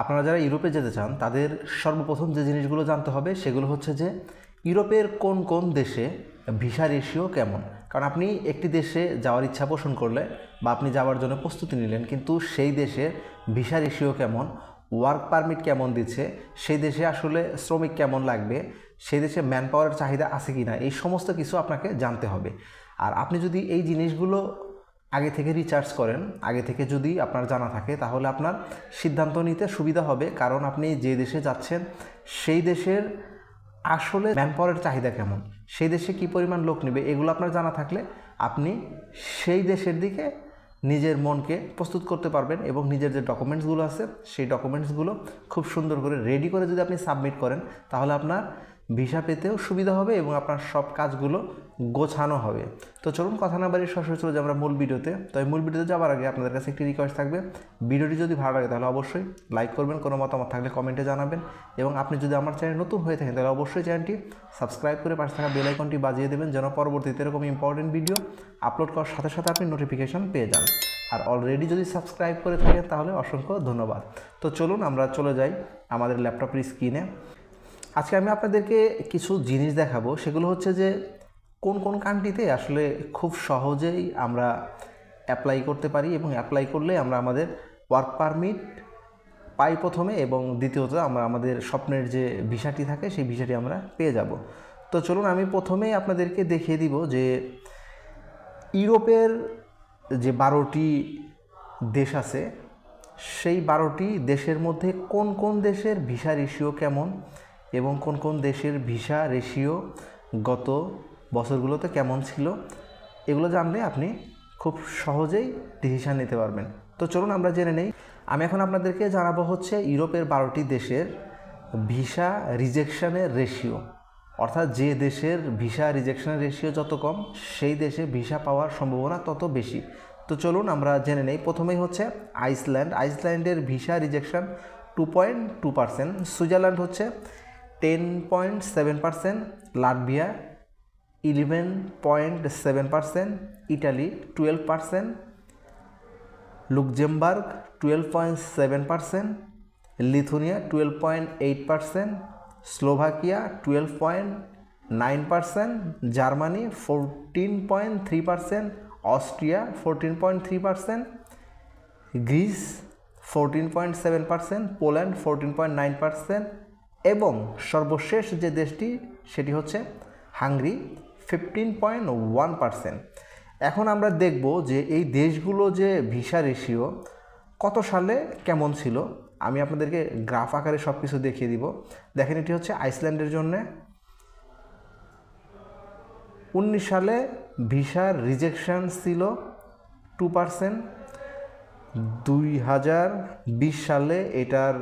আপনারা যারা ইউরোপে যেতে চান, তাদের সর্বপ্রথম যে জিনিসগুলো জানতে হবে সেগুলো হচ্ছে যে ইউরোপের কোন কোন দেশে ভিসা রেশিও কেমন? কারণ আপনি একটি দেশে যাওয়ার ইচ্ছা পোষণ করলে বা আপনি যাওয়ার জন্য প্রস্তুতি নিলেন, কিন্তু সেই দেশের ভিসা রেশিও কেমন ওয়ার্ক পারমিট কেমন দিচ্ছে, সেই দেশে আসলে শ্রমিক কেমন লাগবে, সেই দেশে ম্যান পাওয়ারের চাহিদা আছে কি না এই সমস্ত কিছু আপনাকে জানতে হবে। আর আপনি যদি এই জিনিসগুলো আগে থেকে রিচার্জ করেন। আগে থেকে যদি আপনার জানা থাকে, তাহলে আপনার সিদ্ধান্ত নিতে সুবিধা হবে। কারণ আপনি যে দেশে যাচ্ছেন, সেই দেশের আসলে ম্যান পাওয়ারের চাহিদা কেমন? সেই দেশে কী পরিমাণ লোক নেবে, এগুলো আপনার জানা থাকলে আপনি সেই দেশের দিকে নিজের মনকে প্রস্তুত করতে পারবেন এবং নিজের যে ডকুমেন্টসগুলো আছে, সেই ডকুমেন্টসগুলো খুব সুন্দর করে রেডি করে যদি আপনি সাবমিট করেন, তাহলে আপনার ভিসা পেতেও সুবিধা হবে এবং আপনার সব কাজগুলো গোছানো হবে। তো চলুন কথা না বাড়ি সরাসরি চলে আমরা মূল ভিডিওতে। তো এই মূল ভিডিওতে যাওয়ার আগে আপনাদের কাছে একটি রিকোয়েস্ট থাকবে। ভিডিওটি যদি ভালো লাগে তাহলে অবশ্যই লাইক করবেন, কোনো মতামত থাকলে কমেন্টে জানাবেন এবং আপনি যদি আমার চ্যানেল নতুন হয়ে থাকেন তাহলে অবশ্যই চ্যানেলটি সাবস্ক্রাইব করে পাশে থাকা বেল আইকনটি বাজিয়ে দেবেন যেন পরবর্তীতে এরকম ইম্পর্টেন্ট ভিডিও আপলোড করার সাথে সাথে আপনি নোটিফিকেশন পেয়ে যান। আর অলরেডি যদি সাবস্ক্রাইব করে থাকেন তাহলে অসংখ্য ধন্যবাদ। তো চলুন আমরা চলে যাই আমাদের ল্যাপটপের স্ক্রিনে আজকে আমি আপনাদেরকে কিছু জিনিস দেখাবো, সেগুলো হচ্ছে যে কোন কোন কান্ট্রিতে আসলে খুব সহজেই আমরা অ্যাপ্লাই করতে পারি এবং অ্যাপ্লাই করলে আমরা আমাদের ওয়ার্ক পারমিট পাই প্রথমে এবং দ্বিতীয়ত আমরা আমাদের স্বপ্নের যে ভিসাটি থাকে সেই ভিসাটি আমরা পেয়ে যাব। তো চলুন আমি প্রথমেই আপনাদেরকে দেখিয়ে দিব যে ইউরোপের যে বারোটি দেশ আছে, সেই বারোটি দেশের মধ্যে কোন কোন দেশের ভিসা রেশিও কেমন এবং কোন কোন দেশের ভিসা রেশিও গত বছরগুলোতে কেমন ছিল, এগুলো জানলে আপনি খুব সহজেই ডিসিশান নিতে পারবেন। তো চলুন আমরা জেনে নেই। আমি এখন আপনাদেরকে জানাব হচ্ছে ইউরোপের বারোটি দেশের ভিসা রিজেকশানের রেশিও। অর্থাৎ যে দেশের ভিসা রিজেকশানের রেশিও যত কম, সেই দেশে ভিসা পাওয়ার সম্ভাবনা তত বেশি। তো চলুন আমরা জেনে নেই। প্রথমেই হচ্ছে Iceland. আইসল্যান্ডের visa rejection two point two percent Switzerland হচ্ছে ten point seven percent Latvia eleven point seven percent Italy twelve percent Luxembourg twelve point seven percent Lithuania twelve point eight percent Slovakia twelve point nine percent Germany fourteen point three percent Austria fourteen point three percent Greece fourteen point seven percent Poland fourteen point nine percent এবং সর্বশেষ যে দেশটি, সেটি হচ্ছে Hungary fifteen point one percent এখন আমরা দেখব যে এই দেশগুলো যে ভিসা রেশিও কত সালে কেমন ছিল? আমি আপনাদেরকে গ্রাফ আকারে সব কিছু দেখিয়ে দিব। দেখেন, এটি হচ্ছে আইসল্যান্ডের জন্যে। উনিশ সালে ভিসার রিজেকশন ছিল টু পার্সেন্ট দুই হাজার বিশ সালে এটার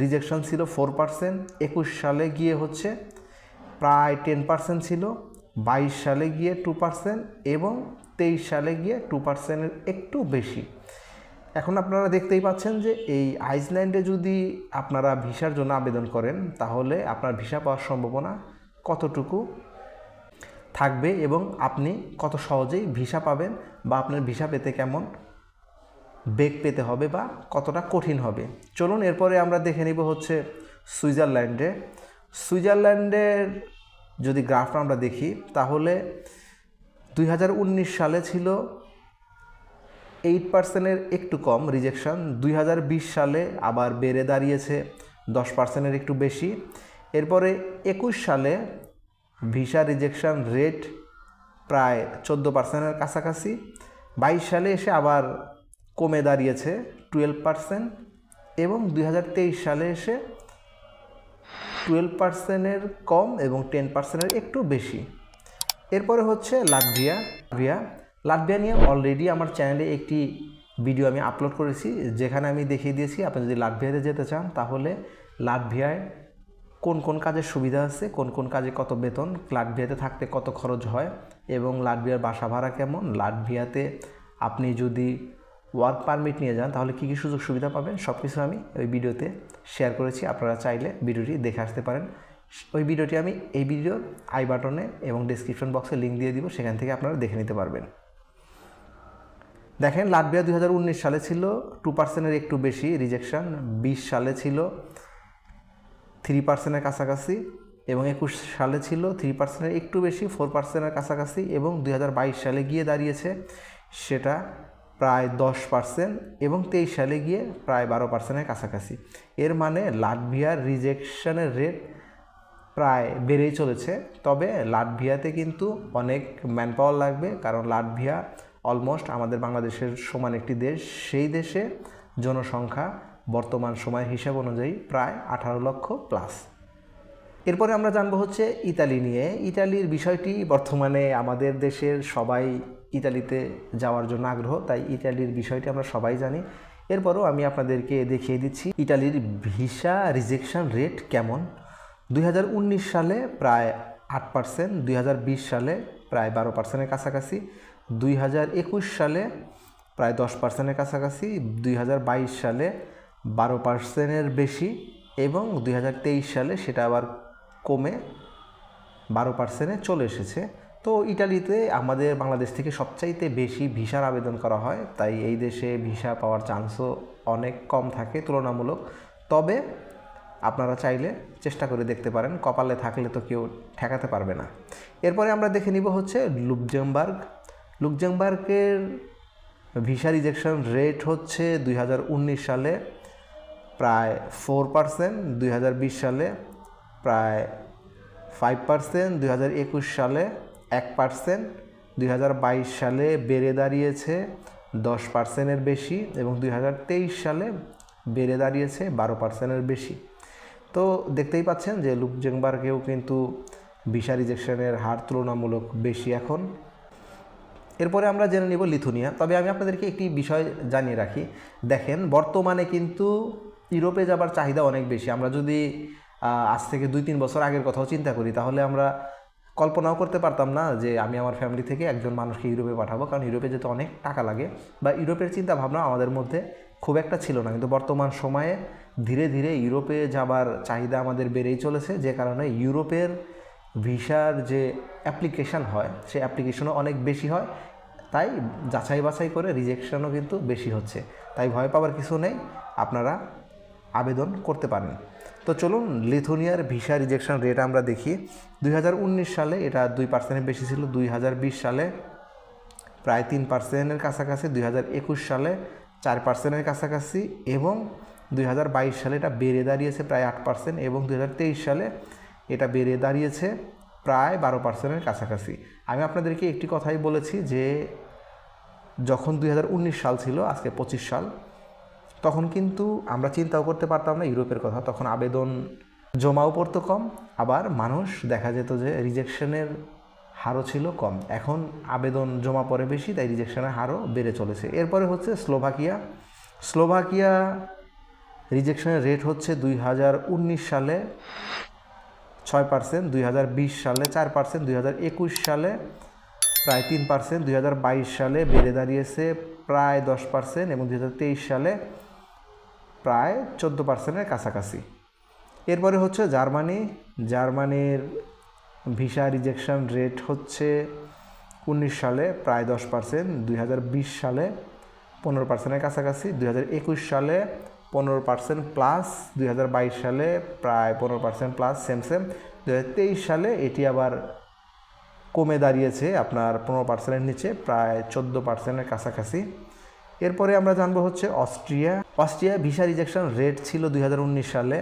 রিজেকশন ছিল ফোর পার্সেন্ট একুশ সালে গিয়ে হচ্ছে প্রায় টেন পার্সেন্ট ছিল, বাইশ সালে গিয়ে টু পার্সেন্ট এবং তেইশ সালে গিয়ে টু পার্সেন্টের একটু বেশি। এখন আপনারা দেখতেই পাচ্ছেন যে এই আইসল্যান্ডে যদি আপনারা ভিসার জন্য আবেদন করেন, তাহলে আপনার ভিসা পাওয়ার সম্ভাবনা কতটুকু থাকবে এবং আপনি কত সহজেই ভিসা পাবেন বা আপনার ভিসা পেতে কেমন বেগ পেতে হবে বা কতটা কঠিন হবে। চলুন এরপরে আমরা দেখে নিব হচ্ছে সুইজারল্যান্ডে। সুইজারল্যান্ডের যদি গ্রাফটা আমরা দেখি, তাহলে দুই হাজার উনিশ সালে ছিল এইট পার্সেন্টের একটু কম রিজেকশন দুই হাজার বিশ সালে আবার বেড়ে দাঁড়িয়েছে দশ পার্সেন্টের একটু বেশি। এরপরে একুশ সালে ভিসা রিজেকশন রেট প্রায় চোদ্দ পার্সেন্টের কাছাকাছি। বাইশ সালে এসে আবার কমে দাঁড়িয়েছে টুয়েলভ পার্সেন্ট এবং দু হাজার তেইশ সালে এসে টুয়েলভ পার্সেন্টের কম এবং টেন পার্সেন্টের একটু বেশি। এরপরে হচ্ছে লাটভিয়া। ভিয়া লাটভিয়া নিয়ে অলরেডি আমার চ্যানেলে একটি ভিডিও আমি আপলোড করেছি, যেখানে আমি দেখিয়ে দিয়েছি, আপনি যদি লাটভিয়াতে যেতে চান, তাহলে লাটভিয়ায় কোন কোন কাজের সুবিধা আছে, কোন কোন কাজে কত বেতন, লাটভিয়াতে থাকতে কত খরচ হয় এবং লাটভিয়ার বাসা ভাড়া কেমন, লাটভিয়াতে আপনি যদি ওয়ার্ক পারমিট নিয়ে যান, তাহলে কী কী সুযোগ সুবিধা পাবেন সব কিছু আমি ওই ভিডিওতে শেয়ার করেছি। আপনারা চাইলে ভিডিওটি দেখে আসতে পারেন। ওই ভিডিওটি আমি এই ভিডিওর আই বাটনে এবং ডিসক্রিপশন বক্সে লিঙ্ক দিয়ে দিব, সেখান থেকে আপনারা দেখে নিতে পারবেন। দেখেন, লাটভিয়া দুই সালে ছিল টু পার্সেন্টের একটু বেশি রিজেকশন বিশ সালে ছিল থ্রি পার্সেন্টের কাছাকাছি এবং একুশ সালে ছিল থ্রি পার্সেন্টের একটু বেশি ফোর পার্সেন্টের কাছাকাছি এবং দুই হাজার বাইশ সালে গিয়ে দাঁড়িয়েছে। সেটা প্রায় দশ পার্সেন্ট এবং তেইশ সালে গিয়ে প্রায় বারো পার্সেন্টের কাছাকাছি। এর মানে লাটভিয়ার রিজেকশনের রেট প্রায় বেড়েই চলেছে। তবে লাটভিয়াতে কিন্তু অনেক ম্যান পাওয়ার লাগবে, কারণ লাটভিয়া অলমোস্ট আমাদের বাংলাদেশের সমান একটি দেশ। সেই দেশে জনসংখ্যা বর্তমান সময় হিসাব অনুযায়ী প্রায় আঠারো লক্ষ প্লাস এরপরে আমরা জানব হচ্ছে ইতালি নিয়ে। ইতালির বিষয়টি বর্তমানে আমাদের দেশের সবাই ইতালিতে যাওয়ার জন্য আগ্রহ, তাই ইতালির বিষয়টি আমরা সবাই জানি। এরপরও আমি আপনাদেরকে দেখিয়ে দিচ্ছি, ইতালির ভিসা রিজেকশন রেট কেমন? দুই হাজার উনিশ সালে প্রায় আট পার্সেন্ট, দুই হাজার বিশ সালে প্রায় বারো পার্সেন্টের কাছাকাছি, দুই হাজার একুশ সালে প্রায় দশ পার্সেন্টের কাছাকাছি, দুই হাজার বাইশ সালে বারো পার্সেন্টের বেশি এবং দুই হাজার তেইশ সালে সেটা আবার কমে বারো পার্সেন্টে চলে এসেছে। তো ইটালিতে আমাদের বাংলাদেশ থেকে সবচাইতে বেশি ভিসার আবেদন করা হয়, তাই এই দেশে ভিসা পাওয়ার চান্সও অনেক কম থাকে তুলনামূলক। তবে আপনারা চাইলে চেষ্টা করে দেখতে পারেন, কপালে থাকলে তো কেউ ঠেকাতে পারবে না। এরপরে আমরা দেখে নিব হচ্ছে লুকজেমবার্গ লুকজেমবার্গের ভিসা রিজেকশন রেট হচ্ছে দুই হাজার উনিশ সালে প্রায় ফোর পার্সেন্ট, দুই সালে প্রায় ফাইভ পার্সেন্ট সালে এক পার্সেন্ট দুই হাজার বাইশ সালে বেড়ে দাঁড়িয়েছে দশ পার্সেন্টের বেশি এবং দুই হাজার তেইশ সালে বেড়ে দাঁড়িয়েছে বারো পার্সেন্টের বেশি। তো দেখতেই পাচ্ছেন যে লুকজেংবার্গেও কিন্তু ভিসা রিজেকশনের হার তুলনামূলক বেশি এখন। এরপরে আমরা জেনে নিব লিথুনিয়া। তবে আমি আপনাদেরকে একটি বিষয় জানিয়ে রাখি। দেখেন, বর্তমানে কিন্তু ইউরোপে যাবার চাহিদা অনেক বেশি। আমরা যদি আজ থেকে দুই তিন বছর আগের কথাও চিন্তা করি, তাহলে আমরা কল্পনাও করতে পারতাম না যে আমি আমার ফ্যামিলি থেকে একজন মানুষকে ইউরোপে পাঠাবো, কারণ ইউরোপে যেতে অনেক টাকা লাগে। বা ইউরোপের চিন্তা ভাবনা আমাদের মধ্যে খুব একটা ছিল না। কিন্তু বর্তমান সময়ে ধীরে ধীরে ইউরোপে যাবার চাহিদা আমাদের বেড়েই চলেছে, যে কারণে ইউরোপের ভিসার যে অ্যাপ্লিকেশান হয় সে অ্যাপ্লিকেশনও অনেক বেশি হয়। তাই যাচাই বাছাই করে রিজেকশনও কিন্তু বেশি হচ্ছে। তাই ভয় পাওয়ার কিছু নেই, আপনারা আবেদন করতে পারেন। তো চলুন, লিথুনিয়ার ভিসা রিজেকশন রেট আমরা দেখি। দুই হাজার উনিশ সালে এটা দুই পার্সেন্টের বেশি ছিল, দুই হাজার বিশ সালে প্রায় তিন পার্সেন্টের কাছাকাছি, দুই হাজার একুশ সালে চার পার্সেন্টের কাছাকাছি এবং দুই হাজার বাইশ সালে এটা বেড়ে দাঁড়িয়েছে প্রায় আট পার্সেন্ট এবং দু হাজার তেইশ সালে এটা বেড়ে দাঁড়িয়েছে প্রায় বারো পার্সেন্টের কাছাকাছি। আমি আপনাদেরকে একটি কথাই বলেছি যে, যখন দুই হাজার উনিশ সাল ছিল, আজকে পঁচিশ সাল তখন কিন্তু আমরা চিন্তাও করতে পারতাম না ইউরোপের কথা। তখন আবেদন জমাও পড়তো কম, আবার মানুষ দেখা যেত যে রিজেকশনের হারও ছিল কম। এখন আবেদন জমা পড়ে বেশি, তাই রিজেকশনের হারও বেড়ে চলেছে। এরপরে হচ্ছে স্লোভাকিয়া। স্লোভাকিয়া রিজেকশনের রেট হচ্ছে দুই হাজার উনিশ সালে ছয় পার্সেন্ট, দুই হাজার বিশ সালে চার পার্সেন্ট, দুই হাজার একুশ সালে প্রায় তিন পার্সেন্ট, দুই হাজার বাইশ সালে বেড়ে দাঁড়িয়েছে প্রায় দশ পার্সেন্ট এবং দুই হাজার তেইশ সালে প্রায় চোদ্দ পার্সেন্টের কাছাকাছি। এরপরে হচ্ছে জার্মানি। জার্মানির ভিসা রিজেকশন রেট হচ্ছে উনিশ সালে প্রায় দশ পার্সেন্ট, দুই হাজার বিশ সালে পনেরো পার্সেন্টের কাছাকাছি দু হাজার একুশ সালে পনেরো পার্সেন্ট প্লাস, দুই হাজার বাইশ সালে প্রায় পনেরো পার্সেন্ট প্লাস সেম সেম দু সালে এটি আবার কমে দাঁড়িয়েছে, আপনার পনেরো পার্সেন্টের নিচে, প্রায় চোদ্দ পার্সেন্টের কাছাকাছি। এরপরে আমরা জানব হচ্ছে Austria. Austria visa rejection rate ছিল দুই হাজার উনিশ সালে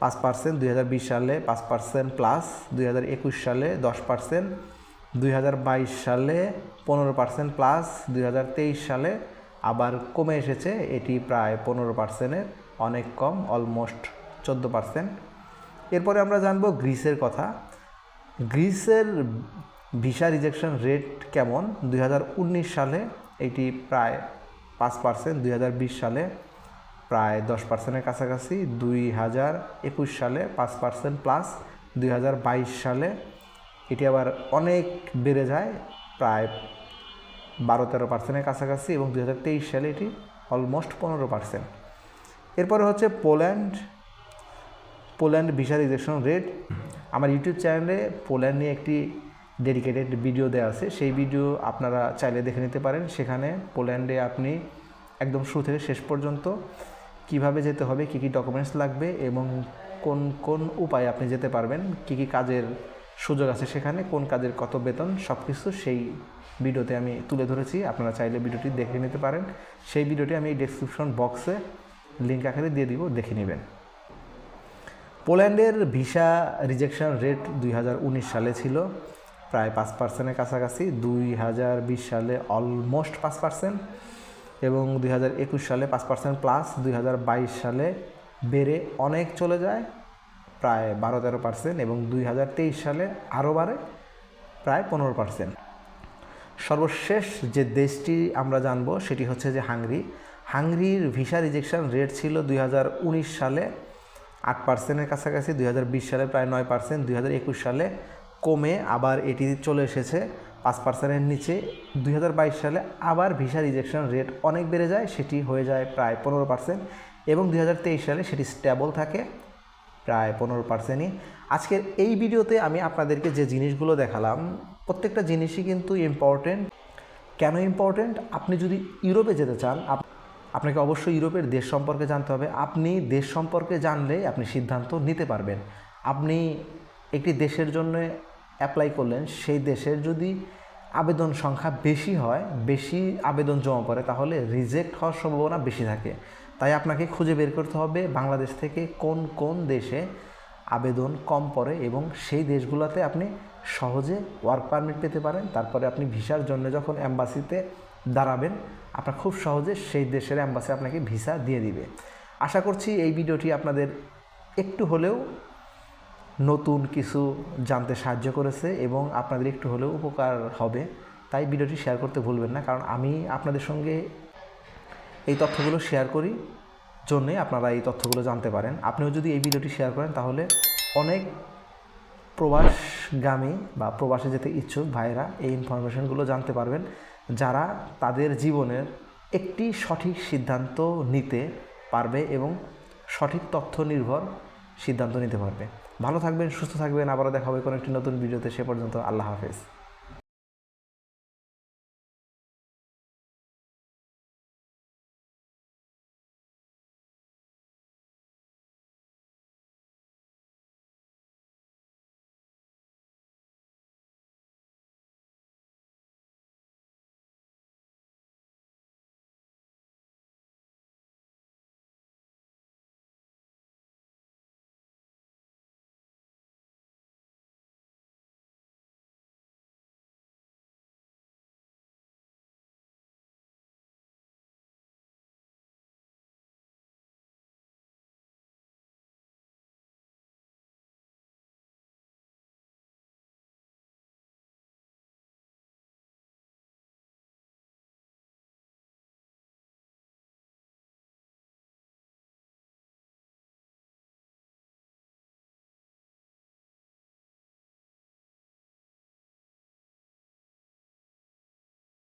পাঁচ পার্সেন্ট দুই হাজার বিশ সালে পাঁচ পার্সেন্ট প্লাস দুই হাজার একুশ সালে দশ পার্সেন্ট দুই হাজার বাইশ সালে পনেরো পার্সেন্ট প্লাস দুই হাজার তেইশ সালে আবার কমে এসেছে, এটি প্রায় পনেরো পার্সেন্টের অনেক কম অলমোস্ট চোদ্দ পার্সেন্ট এরপরে আমরা জানব গ্রিসের কথা। গ্রিসের ভিসা রিজেকশন রেট কেমন? দুই হাজার উনিশ সালে এটি প্রায় পাঁচ পার্সেন্ট, দুই হাজার বিশ সালে প্রায় দশ পার্সেন্টের কাছাকাছি, দুই হাজার একুশ সালে পাঁচ পার্সেন্ট প্লাস, দুই হাজার বাইশ সালে এটি আবার অনেক বেড়ে যায়, প্রায় বারো তেরো পার্সেন্টের কাছাকাছি এবং দুই হাজার তেইশ সালে এটি অলমোস্ট পনেরো পার্সেন্ট। এরপরে হচ্ছে Poland. Poland visa rejection rate. আমার ইউটিউব চ্যানেলে পোল্যান্ড নিয়ে একটি ডেডিকেটেড ভিডিও দেওয়া আছে। সেই ভিডিও আপনারা চাইলে দেখে নিতে পারেন। সেখানে পোল্যান্ডে আপনি একদম শুরু থেকে শেষ পর্যন্ত কীভাবে যেতে হবে, কী কী ডকুমেন্টস লাগবে এবং কোন কোন উপায়ে আপনি যেতে পারবেন, কী কী কাজের সুযোগ আছে সেখানে, কোন কাজের কত বেতন সব কিছু সেই ভিডিওতে আমি তুলে ধরেছি। আপনারা চাইলে ভিডিওটি দেখে নিতে পারেন। সেই ভিডিওটি আমি ডেসক্রিপশন বক্সে লিঙ্ক আকারে দিয়ে দিব, দেখে নেবেন। পোল্যান্ডের ভিসা রিজেকশন রেট দুই হাজার উনিশ সালে ছিল। প্রায় পাঁচ পার্সেন্টের কাছাকাছি, দুই হাজার বিশ সালে অলমোস্ট পাঁচ পার্সেন্ট এবং দুই হাজার একুশ সালে পাঁচ পার্সেন্ট প্লাস দুই হাজার বাইশ সালে বেড়ে অনেক চলে যায়, প্রায় বারো তেরো পার্সেন্ট এবং দুই হাজার তেইশ সালে আরও বাড়ে, প্রায় পনেরো পার্সেন্ট। সর্বশেষ যে দেশটি আমরা জানব সেটি হচ্ছে যে হাঙ্গরি। হাঙ্গরির ভিসা রিজেকশন রেট ছিল দুই হাজার উনিশ সালে আট পার্সেন্টের কাছাকাছি, দুই হাজার বিশ সালে প্রায় নয় পার্সেন্ট, দুই হাজার একুশ সালে কমে আবার এটি চলে এসেছে পাঁচ পার্সেন্টের নিচে। দুই হাজার বাইশ সালে আবার ভিসা রিজেকশন রেট অনেক বেড়ে যায়, সেটি হয়ে যায় প্রায় পনেরো পার্সেন্ট এবং দুই হাজার তেইশ সালে সেটি স্ট্যাবল থাকে প্রায় পনেরো পার্সেন্টই আজকের এই ভিডিওতে আমি আপনাদেরকে যে জিনিসগুলো দেখালাম, প্রত্যেকটা জিনিসই কিন্তু ইম্পর্টেন্ট কেন ইম্পর্টেন্ট আপনি যদি ইউরোপে যেতে চান, আপ- আপনাকে অবশ্যই ইউরোপের দেশ সম্পর্কে জানতে হবে। আপনি দেশ সম্পর্কে জানলে আপনি সিদ্ধান্ত নিতে পারবেন। আপনি একটি দেশের জন্য অ্যাপ্লাই করলেন, সেই দেশের যদি আবেদন সংখ্যা বেশি হয়, বেশি আবেদন জমা পড়ে, তাহলে রিজেক্ট হওয়ার সম্ভাবনা বেশি থাকে। তাই আপনাকে খুঁজে বের করতে হবে বাংলাদেশ থেকে কোন কোন দেশে আবেদন কম পড়ে এবং সেই দেশগুলোতে আপনি সহজে ওয়ার্ক পারমিট পেতে পারেন। তারপরে আপনি ভিসার জন্য যখন অ্যাম্বাসিতে দাঁড়াবেন, আপনার খুব সহজে সেই দেশের অ্যাম্বাসি আপনাকে ভিসা দিয়ে দিবে। আশা করছি এই ভিডিওটি আপনাদের একটু হলেও নতুন কিছু জানতে সাহায্য করেছে এবং আপনাদের একটু হলেও উপকার হবে। তাই ভিডিওটি শেয়ার করতে ভুলবেন না, কারণ আমি আপনাদের সঙ্গে এই তথ্যগুলো শেয়ার করি জন্যে আপনারা এই তথ্যগুলো জানতে পারেন। আপনিও যদি এই ভিডিওটি শেয়ার করেন, তাহলে অনেক প্রবাসগামী বা প্রবাসে যেতে ইচ্ছুক ভাইরা এই ইনফরমেশনগুলো জানতে পারবেন, যারা তাদের জীবনের একটি সঠিক সিদ্ধান্ত নিতে পারবে এবং সঠিক তথ্য নির্ভর সিদ্ধান্ত নিতে পারবে। ভালো থাকবেন, সুস্থ থাকবেন। আবারও দেখা হবে কোনো একটি নতুন ভিডিওতে। সে পর্যন্ত আল্লাহ হাফেজ।